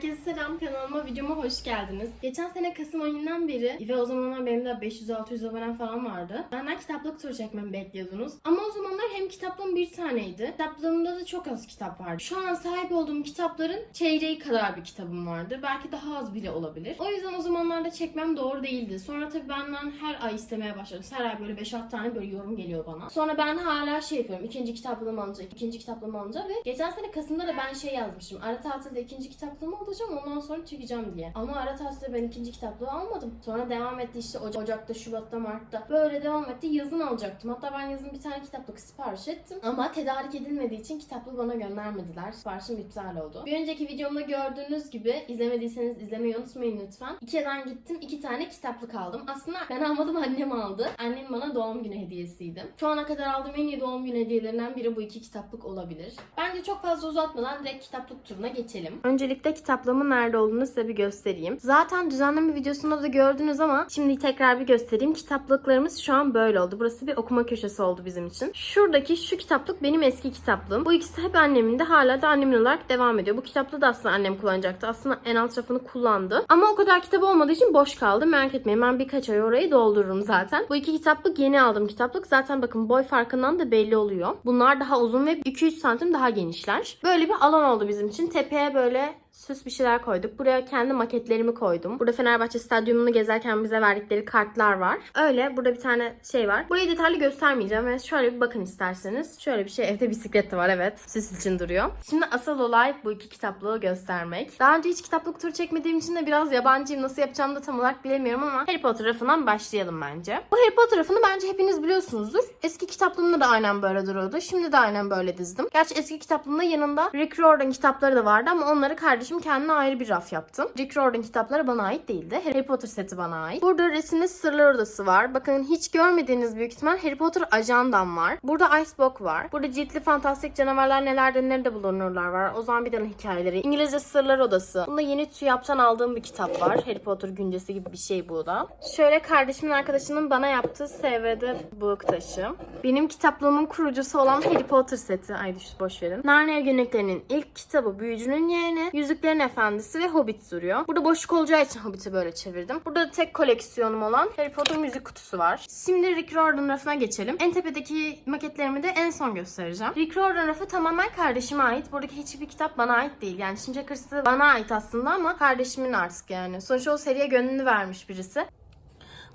Herkese selam kanalıma videoma hoş geldiniz. Geçen sene Kasım ayından beri ve o zamanlar benim de 500-600 abonem falan vardı. Benden kitaplık turu çekmemi bekliyordunuz. Ama o zamanlar hem kitaplığım bir taneydi. Kitaplığımda da çok az kitap vardı. Şu an sahip olduğum kitapların çeyreği kadar bir kitabım vardı. Belki daha az bile olabilir. O yüzden o zamanlarda çekmem doğru değildi. Sonra tabii benden her ay istemeye başladım. Her ay böyle 5-6 tane böyle yorum geliyor bana. Sonra ben hala şey yapıyorum. İkinci kitaplığımı alınca, ikinci kitaplığımı alınca ve geçen sene Kasım'da da ben şey yazmışım. Ara tatilde ikinci kitaplığımı alacağım ondan sonra çekeceğim diye. Ama ara tatilde ben ikinci kitaplığı almadım. Sonra devam etti işte Oca- Ocak'ta, Şubat'ta, Mart'ta. Böyle devam etti. Yazın alacaktım. Hatta ben yazın bir tane kitaplık sipariş ettim. Ama tedarik edilmediği için kitaplığı bana göndermediler. Siparişim iptal oldu. Bir önceki videomda gördüğünüz gibi izlemediyseniz izlemeyi unutmayın lütfen. Ikea'dan gittim. iki tane kitaplık aldım. Aslında ben almadım annem aldı. Annem bana doğum günü hediyesiydi. Şu ana kadar aldığım en iyi doğum günü hediyelerinden biri bu iki kitaplık olabilir. Bence çok fazla uzatmadan direkt kitaplık turuna geçelim. Öncelikle kitaplığımın nerede olduğunu size bir göstereyim. Zaten düzenleme videosunda da gördünüz ama şimdi tekrar bir göstereyim. Kitaplıklarımız şu an böyle oldu. Burası bir okuma köşesi oldu bizim için. Şuradaki şu kitaplık benim eski kitaplığım. Bu ikisi hep annemin de hala da annemin olarak devam ediyor. Bu kitaplığı da aslında annem kullanacaktı. Aslında en alt rafını kullandı. Ama o kadar kitap olmadığı için boş kaldı. Merak etmeyin ben birkaç ay orayı doldururum zaten. Bu iki kitaplık yeni aldığım kitaplık. Zaten bakın boy farkından da belli oluyor. Bunlar daha uzun ve 2-3 santim daha genişler. Böyle bir alan oldu bizim için. Tepeye böyle süs bir şeyler koyduk. Buraya kendi maketlerimi koydum. Burada Fenerbahçe stadyumunu gezerken bize verdikleri kartlar var. Öyle burada bir tane şey var. Burayı detaylı göstermeyeceğim ve şöyle bir bakın isterseniz. Şöyle bir şey evde bisiklet de var evet. Süs için duruyor. Şimdi asıl olay bu iki kitaplığı göstermek. Daha önce hiç kitaplık turu çekmediğim için de biraz yabancıyım. Nasıl yapacağımı da tam olarak bilemiyorum ama Harry Potter rafından başlayalım bence. Bu Harry Potter rafını bence hepiniz biliyorsunuzdur. Eski kitaplığımda da aynen böyle duruyordu. Şimdi de aynen böyle dizdim. Gerçi eski kitaplığımda yanında Rick Riordan kitapları da vardı ama onları kardeşim kendine ayrı bir raf yaptım. Rick Riordan kitapları bana ait değildi. Harry Potter seti bana ait. Burada resimli sırlar odası var. Bakın hiç görmediğiniz büyük ihtimal Harry Potter ajandam var. Burada Icebox var. Burada ciltli fantastik canavarlar nelerden nerede bulunurlar var. Ozan Bidan'ın hikayeleri. İngilizce sırlar odası. Bunda yeni TÜYAP'tan aldığım bir kitap var. Harry Potter güncesi gibi bir şey bu da. Şöyle kardeşimin arkadaşının bana yaptığı SVD book taşı. Benim kitaplığımın kurucusu olan Harry Potter seti. Ay düş boş verin. Narnia günlüklerinin ilk kitabı Büyücünün Yeğeni, Yüzüklerin Efendisi ve Hobbit duruyor. Burada boşluk olacağı için Hobbit'i böyle çevirdim. Burada da tek koleksiyonum olan Harry Potter müzik kutusu var. Şimdi Rick Riordan rafına geçelim. En tepedeki maketlerimi de en son göstereceğim. Rick Riordan rafı tamamen kardeşime ait. Buradaki hiçbir kitap bana ait değil. Yani Şimşek Hırsızı bana ait aslında ama kardeşimin artık yani. Sonuçta o seriye gönlünü vermiş birisi.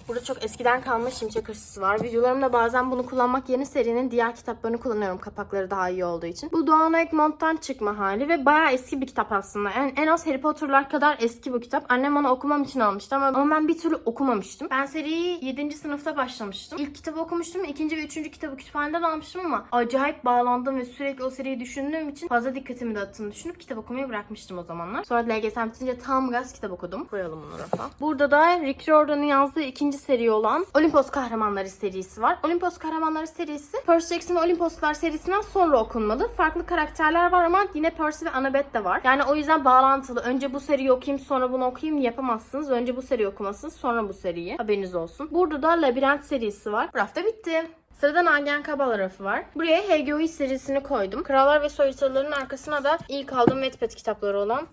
Burada çok eskiden kalma şimşek hırsızı var. Videolarımda bazen bunu kullanmak yerine serinin diğer kitaplarını kullanıyorum. Kapakları daha iyi olduğu için. Bu Doğan Egmont'tan çıkma hali ve bayağı eski bir kitap aslında. En, en az Harry Potter'lar kadar eski bu kitap. Annem bana okumam için almıştı ama, ama ben bir türlü okumamıştım. Ben seriyi 7. sınıfta başlamıştım. İlk kitabı okumuştum. ikinci ve üçüncü kitabı kütüphaneden almıştım ama acayip bağlandım ve sürekli o seriyi düşündüğüm için fazla dikkatimi dağıttığını düşünüp kitap okumayı bırakmıştım o zamanlar. Sonra LGS'm bitince tam gaz kitap okudum. Koyalım bunu rafa. Burada da Rick Riordan'ın yazdığı ikinci seri olan Olimpos Kahramanları serisi var. Olimpos Kahramanları serisi Percy Jackson ve Olimposlar serisinden sonra okunmalı. Farklı karakterler var ama yine Percy ve Annabeth de var. Yani o yüzden bağlantılı. Önce bu seriyi okuyayım sonra bunu okuyayım yapamazsınız. Önce bu seriyi okumalısınız sonra bu seriyi. Haberiniz olsun. Burada da Labirent serisi var. Bu hafta bitti. Sırada Nagihan Kabala rafı var. Buraya HGOI serisini koydum. Krallar ve Soytarıların arkasına da ilk aldığım Wattpad kitapları olan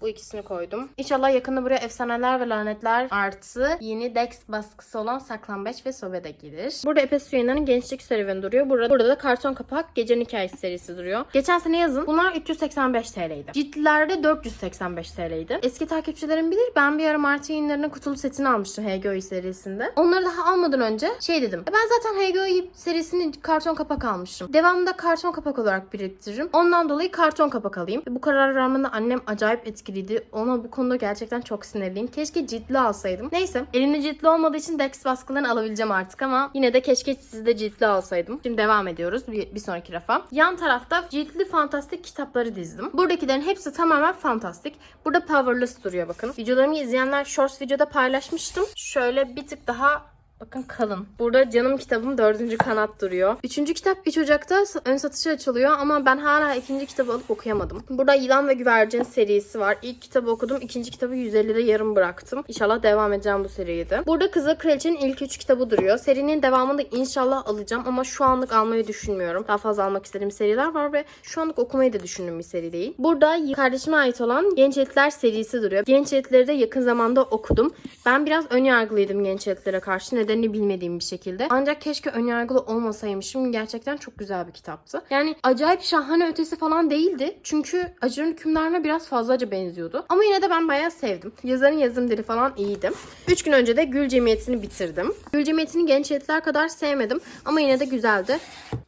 bu ikisini koydum. İnşallah yakında buraya Efsaneler ve Lanetler artı yeni Dex baskısı olan Saklambaç ve Sobe de gelir. Burada Epes Yayınları'nın gençlik serüveni duruyor. Burada, burada da Karton Kapak Gecenin Hikayesi serisi duruyor. Geçen sene yazın bunlar 385 TL'ydi. Ciltlilerde 485 TL'ydi. Eski takipçilerim bilir ben bir ara Martı yayınlarının kutulu setini almıştım HGOI serisinde. Onları daha almadan önce şey dedim. Ben zaten Serisini karton kapak almıştım. Devamında karton kapak olarak biriktiririm. Ondan dolayı karton kapak alayım. Bu karar vermemde annem acayip etkiliydi. Ona bu konuda gerçekten çok sinirliyim. Keşke ciltli alsaydım. Neyse elimde ciltli olmadığı için Dex baskılarını alabileceğim artık ama yine de keşke sizde ciltli alsaydım. Şimdi devam ediyoruz bir, bir sonraki rafa. Yan tarafta ciltli fantastik kitapları dizdim. Buradakilerin hepsi tamamen fantastik. Burada Powerless duruyor bakın. Videolarımı izleyenler Shorts videoda paylaşmıştım. Şöyle bir tık daha Bakın kalın. Burada canım kitabım dördüncü kanat duruyor. Üçüncü kitap 3 Ocak'ta ön satışa açılıyor ama ben hala ikinci kitabı alıp okuyamadım. Burada Yılan ve Güvercin serisi var. İlk kitabı okudum. ikinci kitabı 150'de yarım bıraktım. İnşallah devam edeceğim bu seriyi de. Burada Kızıl Kraliçe'nin ilk üç kitabı duruyor. Serinin devamını da inşallah alacağım ama şu anlık almayı düşünmüyorum. Daha fazla almak istediğim seriler var ve şu anlık okumayı da düşündüğüm bir seri değil. Burada kardeşime ait olan Genç Elitler serisi duruyor. Genç Elitleri de yakın zamanda okudum. Ben biraz ön yargılıydım Genç Elitlere karşı. Nedenini bilmediğim bir şekilde. Ancak keşke ön yargılı olmasaymışım. Gerçekten çok güzel bir kitaptı. Yani acayip şahane ötesi falan değildi. Çünkü Acı'nın hükümlerine biraz fazlaca benziyordu. Ama yine de ben bayağı sevdim. Yazarın yazım dili falan iyiydi. 3 gün önce de Gül Cemiyeti'ni bitirdim. Gül Cemiyeti'ni Genç Elitler kadar sevmedim. Ama yine de güzeldi.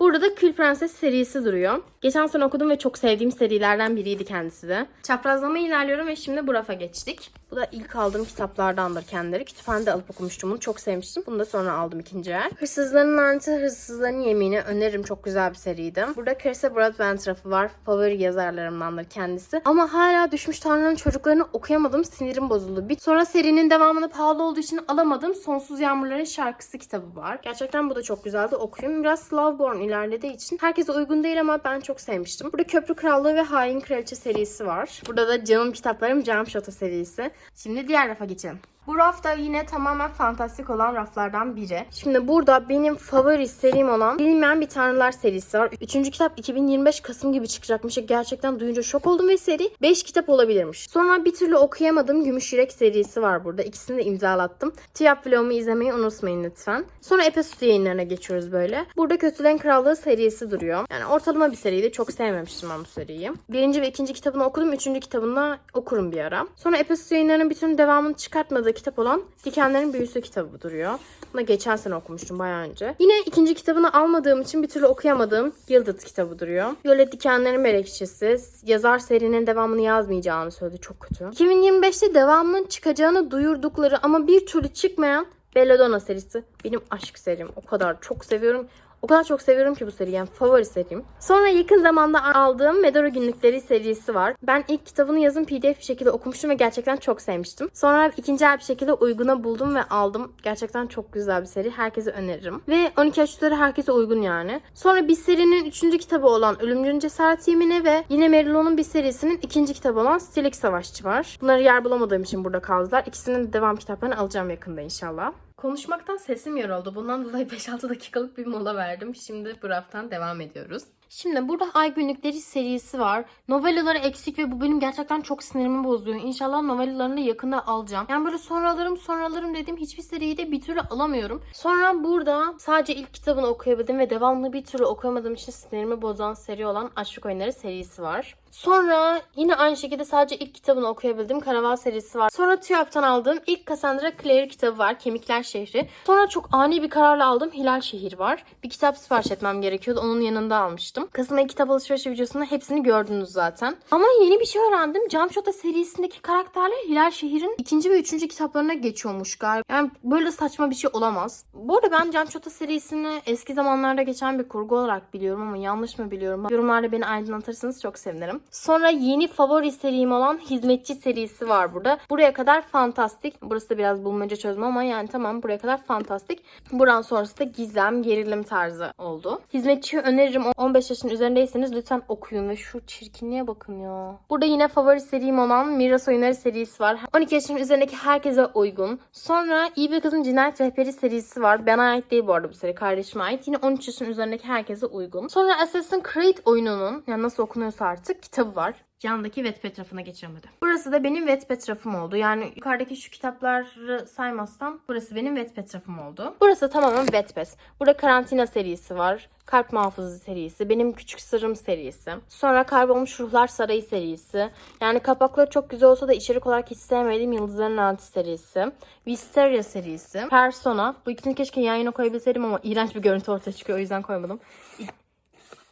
Burada da Kül Prenses serisi duruyor. Geçen sene okudum ve çok sevdiğim serilerden biriydi kendisi de. Çaprazlama ilerliyorum ve şimdi bu rafa geçtik. Bu da ilk aldığım kitaplardandır kendileri. Kütüphanede alıp okumuştum bunu. Çok sevmiştim. Bunu da sonra aldım ikinci el. Hırsızların Laneti, Hırsızların Yemini öneririm. Çok güzel bir seriydi. Burada Clarissa Broadbent rafı var. Favori yazarlarımdandır kendisi. Ama hala Düşmüş Tanrı'nın çocuklarını okuyamadım. Sinirim bozuldu. Bir sonra serinin devamını pahalı olduğu için alamadım. Sonsuz Yağmurların Şarkısı kitabı var. Gerçekten bu da çok güzeldi. Okuyun. Biraz Slavborn ilerlediği için herkese uygun değil ama ben çok sevmiştim. Burada Köprü Krallığı ve Hain Kraliçe serisi var. Burada da canım kitaplarım Cam Şato serisi. Şimdi diğer rafa geçelim. Bu rafta yine tamamen fantastik olan raflardan biri. Şimdi burada benim favori serim olan Bilinmeyen Bir Tanrılar serisi var. Üçüncü kitap 2025 Kasım gibi çıkacakmış. Gerçekten duyunca şok oldum ve seri 5 kitap olabilirmiş. Sonra bir türlü okuyamadığım Gümüş Yürek serisi var burada. İkisini de imzalattım. Tiyap vlogumu izlemeyi unutmayın lütfen. Sonra Epesus yayınlarına geçiyoruz böyle. Burada Kötülerin Krallığı serisi duruyor. Yani ortalama bir seriydi. Çok sevmemiştim ben bu seriyi. Birinci ve ikinci kitabını okudum. Üçüncü kitabını okurum bir ara. Sonra Epesus yayınlarının bütün devamını çıkartmadığı kitap olan Dikenlerin Büyüsü kitabı duruyor. Bunu geçen sene okumuştum bayağı önce. Yine ikinci kitabını almadığım için bir türlü okuyamadığım Gilded kitabı duruyor. Violet Dikenlerin Melekçesi. Yazar serinin devamını yazmayacağını söyledi. Çok kötü. 2025'te devamının çıkacağını duyurdukları ama bir türlü çıkmayan Belladonna serisi. Benim aşk serim. O kadar çok seviyorum. O kadar çok seviyorum ki bu seriyi. Yani favori serim. Sonra yakın zamanda aldığım Medora Günlükleri serisi var. Ben ilk kitabını yazın pdf bir şekilde okumuştum ve gerçekten çok sevmiştim. Sonra ikinci el bir şekilde uyguna buldum ve aldım. Gerçekten çok güzel bir seri. Herkese öneririm. Ve 12 yaş herkese uygun yani. Sonra bir serinin üçüncü kitabı olan Ölümcünün Cesaret Yemini ve yine Merilon'un bir serisinin ikinci kitabı olan Stilik Savaşçı var. Bunları yer bulamadığım için burada kaldılar. İkisinin de devam kitaplarını alacağım yakında inşallah. Konuşmaktan sesim yoruldu. Bundan dolayı 5-6 dakikalık bir mola verdim. Şimdi bu raftan devam ediyoruz. Şimdi burada Ay Günlükleri serisi var. Novellaları eksik ve bu benim gerçekten çok sinirimi bozuyor. İnşallah novellalarını da yakında alacağım. Yani böyle sonra alırım sonra alırım dediğim hiçbir seriyi de bir türlü alamıyorum. Sonra burada sadece ilk kitabını okuyabildim ve devamlı bir türlü okuyamadığım için sinirimi bozan seri olan Aşk Oyunları serisi var. Sonra yine aynı şekilde sadece ilk kitabını okuyabildim. Karaval serisi var. Sonra TÜYAP'tan aldığım ilk Cassandra Clare kitabı var. Kemikler Şehri. Sonra çok ani bir kararla aldığım Hilal Şehir var. Bir kitap sipariş etmem gerekiyordu. Onun yanında almıştım. Kasım kitap alışverişi videosunda hepsini gördünüz zaten. Ama yeni bir şey öğrendim. Cam Şota serisindeki karakterler Hilal Şehir'in ikinci ve üçüncü kitaplarına geçiyormuş galiba. Yani böyle saçma bir şey olamaz. Bu arada ben Cam Şota serisini eski zamanlarda geçen bir kurgu olarak biliyorum ama yanlış mı biliyorum? Yorumlarda beni aydınlatırsanız çok sevinirim. Sonra yeni favori serim olan Hizmetçi serisi var burada. Buraya kadar fantastik. Burası da biraz bulmaca çözme ama yani tamam buraya kadar fantastik. Buradan sonrası da gizem, gerilim tarzı oldu. Hizmetçiyi öneririm. 15 yaşın üzerindeyseniz lütfen okuyun ve şu çirkinliğe bakın ya. Burada yine favori serim olan Miras Oyunları serisi var. 12 yaşın üzerindeki herkese uygun. Sonra İyi Bir Kızın Cinayet Rehberi serisi var. Bana ait değil bu arada bu seri. Kardeşime ait. Yine 13 yaşın üzerindeki herkese uygun. Sonra Assassin's Creed oyununun yani nasıl okunuyorsa artık kitabı var. Yandaki Wattpad rafına geçeceğim hadi. Burası da benim Wattpad rafım oldu. Yani yukarıdaki şu kitapları saymazsam burası benim Wattpad rafım oldu. Burası tamamen Wattpad. Burada Karantina serisi var. Kalp Muhafızı serisi, Benim Küçük Sırrım serisi. Sonra Kaybolmuş Ruhlar Sarayı serisi. Yani kapakları çok güzel olsa da içerik olarak hiç sevmediğim Yıldızların Laneti serisi. Wisteria serisi. Persona. Bu ikisini keşke yan yana koyabilseydim ama iğrenç bir görüntü ortaya çıkıyor. O yüzden koymadım.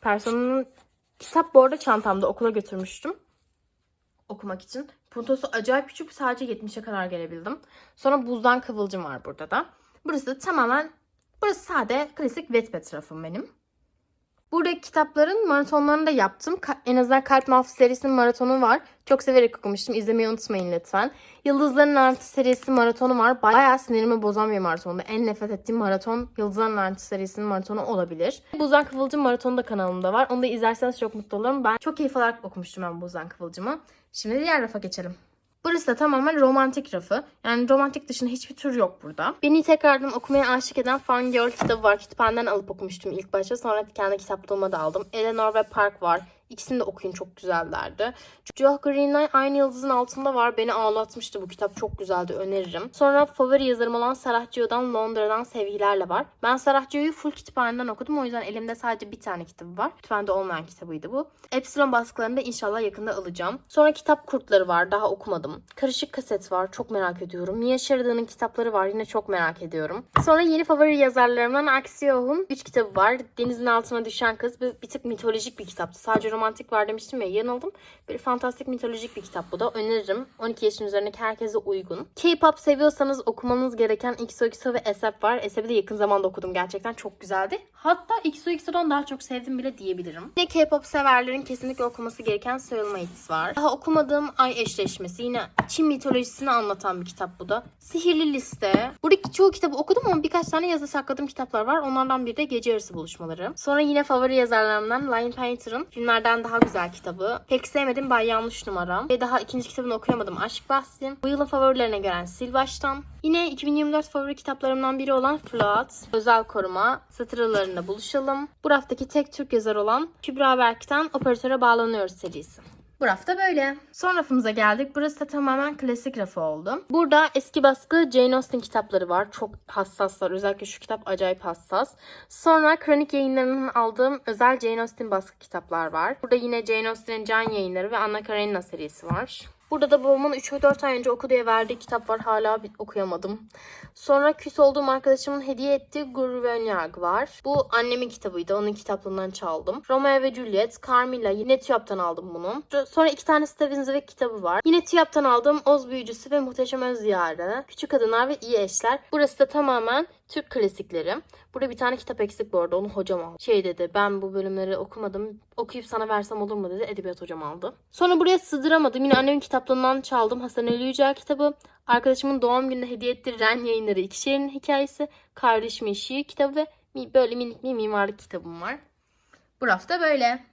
Persona'nın kitap bu arada çantamda okula götürmüştüm. Okumak için. Puntosu acayip küçük. Sadece 70'e kadar gelebildim. Sonra buzdan kıvılcım var burada da. Burası da tamamen Burası sade klasik Wattpad rafım benim. Buradaki kitapların maratonlarını da yaptım. En azından Kalp Mahfuz serisinin maratonu var. Çok severek okumuştum. İzlemeyi unutmayın lütfen. Yıldızların Laneti serisi maratonu var. Bayağı sinirimi bozan bir maratondu. En nefret ettiğim maraton Yıldızların Laneti serisinin maratonu olabilir. Buzdan Kıvılcım maratonu da kanalımda var. Onu da izlerseniz çok mutlu olurum. Ben çok keyif alarak okumuştum ben Buzdan Kıvılcım'ı. Şimdi diğer rafa geçelim. Burası da tamamen romantik rafı. Yani romantik dışında hiçbir tür yok burada. Beni tekrardan okumaya aşık eden Fangirl kitabı var. Kütüphaneden alıp okumuştum ilk başta. Sonra kendi kitaplığıma da aldım. Eleanor ve Park var. İkisini de okuyun çok güzellerdi. Joe Green'den Aynı Yıldızın Altında var. Beni ağlatmıştı bu kitap. Çok güzeldi. Öneririm. Sonra favori yazarım olan Sarah Gio'dan Londra'dan Sevgilerle var. Ben Sarah Gio'yu full kütüphaneden okudum. O yüzden elimde sadece bir tane kitabı var. Kütüphanede olmayan kitabıydı bu. Epsilon baskılarını da inşallah yakında alacağım. Sonra kitap kurtları var. Daha okumadım. Karışık kaset var. Çok merak ediyorum. Mia Sheridan'ın kitapları var. Yine çok merak ediyorum. Sonra yeni favori yazarlarımdan Axiom'un 3 kitabı var. Denizin Altına Düşen Kız. Bir, bir tık mitolojik bir kitaptı. Sadece romantik var demiştim ya yanıldım. Böyle fantastik mitolojik bir kitap bu da. Öneririm. 12 yaşın üzerindeki herkese uygun. K-pop seviyorsanız okumanız gereken XOXO ve ASAP var. ASAP'i de yakın zamanda okudum. Gerçekten çok güzeldi. Hatta XOXO'dan daha çok sevdim bile diyebilirim. Yine K-pop severlerin kesinlikle okuması gereken Soulmates var. Daha okumadığım Ay Eşleşmesi. Yine Çin mitolojisini anlatan bir kitap bu da. Sihirli Liste. Buradaki çoğu kitabı okudum ama birkaç tane yazı sakladığım kitaplar var. Onlardan biri de Gece Yarısı Buluşmaları. Sonra yine favori yazarlarımdan Lion Painter'ın filmlerden daha güzel kitabı. Pek sevmedim Bay Yanlış Numaram. Ve daha ikinci kitabını okuyamadım Aşk Bahsi. Bu yılın favorilerine gören Sil Baştan. Yine 2024 favori kitaplarımdan biri olan Float, Özel Koruma, Satıralarında Buluşalım. Bu haftaki tek Türk yazar olan Kübra Berk'ten Operatöre Bağlanıyoruz serisi. Bu rafta böyle. Son rafımıza geldik. Burası da tamamen klasik rafı oldu. Burada eski baskı Jane Austen kitapları var. Çok hassaslar. Özellikle şu kitap acayip hassas. Sonra Kronik yayınlarından aldığım özel Jane Austen baskı kitaplar var. Burada yine Jane Austen'in Can yayınları ve Anna Karenina serisi var. Burada da babamın 3-4 ay önce oku diye verdiği kitap var. Hala okuyamadım. Sonra küs olduğum arkadaşımın hediye ettiği Gurvenyag var. Bu annemin kitabıydı. Onun kitaplığından çaldım. Romeo ve Juliet, Carmilla. Yine TÜYAP'tan aldım bunu. Sonra iki tane Steven Zweig kitabı var. Yine TÜYAP'tan aldığım Oz Büyücüsü ve Muhteşem Öz Diyarı. Küçük Kadınlar ve İyi Eşler. Burası da tamamen Türk klasikleri. Burada bir tane kitap eksik bu arada. Onu hocam aldı. Şey dedi ben bu bölümleri okumadım. Okuyup sana versem olur mu dedi. Edebiyat hocam aldı. Sonra buraya sığdıramadım. Yine annemin kitaplığından çaldım. Hasan Ali Yücel kitabı. Arkadaşımın doğum gününde hediye ettiği Ren yayınları İki Şehrin Hikayesi. Kardeşimin şiir kitabı ve böyle minik bir mimarlık kitabım var. Bu rafta böyle.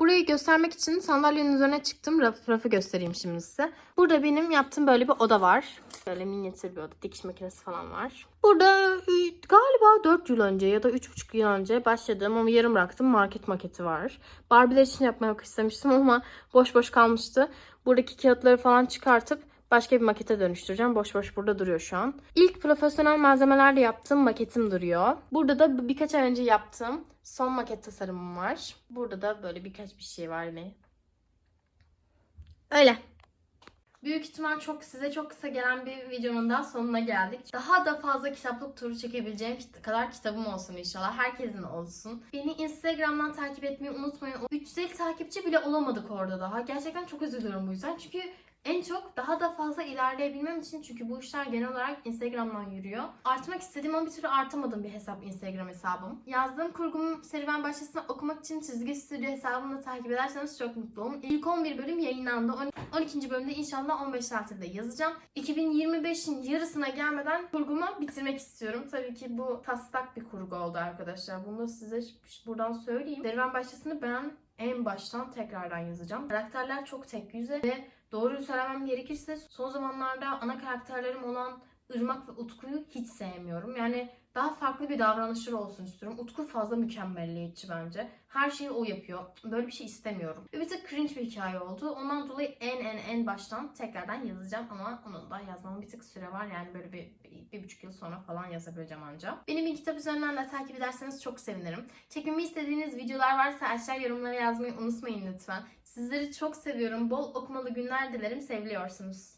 Burayı göstermek için sandalyenin üzerine çıktım. Raf, rafı göstereyim şimdi size. Burada benim yaptığım böyle bir oda var. Böyle minyatür bir oda. Dikiş makinesi falan var. Burada galiba 4 yıl önce ya da 3,5 yıl önce başladığım ama yarım bıraktım market maketi var. Barbie'ler için yapmak istemiştim ama boş boş kalmıştı. Buradaki kağıtları falan çıkartıp başka bir makete dönüştüreceğim. Boş boş burada duruyor şu an. İlk profesyonel malzemelerle yaptığım maketim duruyor. Burada da birkaç ay önce yaptığım son maket tasarımım var. Burada da böyle birkaç bir şey var yine. Öyle. Büyük ihtimal çok size çok kısa gelen bir videonun daha sonuna geldik. Daha da fazla kitaplık turu çekebileceğim kadar kitabım olsun inşallah. Herkesin olsun. Beni Instagram'dan takip etmeyi unutmayın. O 350 takipçi bile olamadık orada daha. Gerçekten çok üzülüyorum bu yüzden. Çünkü en çok daha da fazla ilerleyebilmem için çünkü bu işler genel olarak Instagram'dan yürüyor. Artmak istediğim ama bir türlü artamadığım bir hesap Instagram hesabım. Yazdığım kurgum serüven başlasın okumak için çizgi stüdyo hesabımı da takip ederseniz çok mutlu olurum. İlk 11 bölüm yayınlandı. On- 12. bölümde inşallah 15 tatilde yazacağım. 2025'in yarısına gelmeden kurgumu bitirmek istiyorum. Tabii ki bu taslak bir kurgu oldu arkadaşlar. Bunu da size buradan söyleyeyim. Serüven başlasını ben en baştan tekrardan yazacağım. Karakterler çok tek yüze ve Doğruyu söylemem gerekirse son zamanlarda ana karakterlerim olan Irmak ve Utku'yu hiç sevmiyorum. Yani daha farklı bir davranışları olsun istiyorum. Utku fazla mükemmelliyetçi bence. Her şeyi o yapıyor. Böyle bir şey istemiyorum. Ve bir tık cringe bir hikaye oldu. Ondan dolayı en en en baştan tekrardan yazacağım ama onun da yazmama bir tık süre var. Yani böyle bir, bir, bir buçuk yıl sonra falan yazabileceğim anca. Benim bir kitap üzerinden de takip ederseniz çok sevinirim. Çekmemi istediğiniz videolar varsa aşağı yorumlara yazmayı unutmayın lütfen. Sizleri çok seviyorum. Bol okumalı günler dilerim. Seviliyorsunuz.